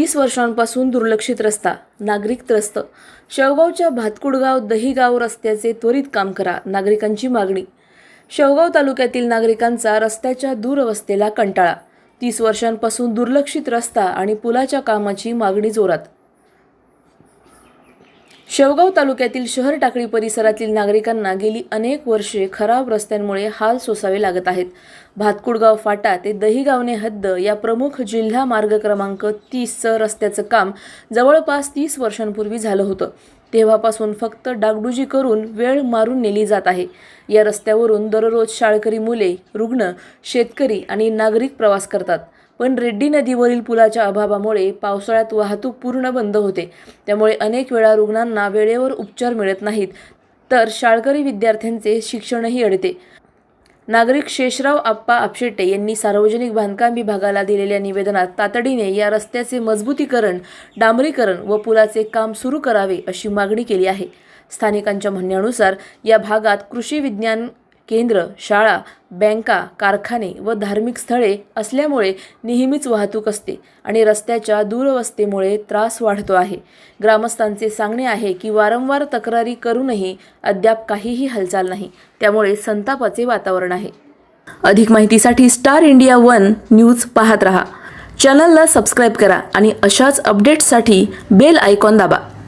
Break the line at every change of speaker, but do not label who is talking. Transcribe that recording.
तीस वर्षांपासून दुर्लक्षित रस्ता नागरिक त्रस्त. शेवगावच्या भातकुडगाव दहीगाव रस्त्याचे त्वरित काम करा नागरिकांची मागणी. शेवगाव तालुक्यातील नागरिकांचा रस्त्याच्या दुरवस्थेला कंटाळा. तीस वर्षांपासून दुर्लक्षित रस्ता आणि पुलाच्या कामाची मागणी जोरात. शेवगाव तालुक्यातील शहर टाकळी परिसरातील नागरिकांना गेली अनेक वर्षे खराब रस्त्यांमुळे हाल सोसावे लागत आहेत. भातकुडगाव फाटा ते दहीगावने हद्द या प्रमुख जिल्हा मार्ग क्रमांक तीसचं रस्त्याचं काम जवळपास तीस वर्षांपूर्वी झालं होतं. तेव्हापासून फक्त डागडुजी करून वेळ मारून नेली जात आहे. या रस्त्यावरून दररोज शाळकरी मुले रुग्ण शेतकरी आणि नागरिक प्रवास करतात. पण रेड्डी नदीवरील पुलाच्या अभावामुळे पावसाळ्यात वाहतूक पूर्ण बंद होते. त्यामुळे अनेक वेळा रुग्णांना वेळेवर उपचार मिळत नाहीत तर शाळकरी विद्यार्थ्यांचे शिक्षणही अडते. नागरिक शेषराव आप्पा आपशेटे यांनी सार्वजनिक बांधकाम विभागाला दिलेल्या निवेदनात तातडीने या रस्त्याचे मजबूतीकरण डांबरीकरण व पुलाचे काम सुरू करावे अशी मागणी केली आहे. स्थानिकांच्या म्हणण्यानुसार या भागात कृषी विज्ञान केंद्र शाळा बँका कारखाने व धार्मिक स्थळे असल्यामुळे नेहमीच वाहतूक असते आणि रस्त्याच्या दूरवस्थेमुळे त्रास वाढतो आहे. ग्रामस्थांचे सांगणे आहे की वारंवार तक्रारी करूनही अद्याप काहीही हालचाल नाही. त्यामुळे संतापाचे वातावरण आहे. अधिक माहितीसाठी स्टार इंडिया वन न्यूज पाहत रहा. चॅनलला सबस्क्राईब करा आणि अशाच अपडेट्ससाठी बेल आयकॉन दाबा.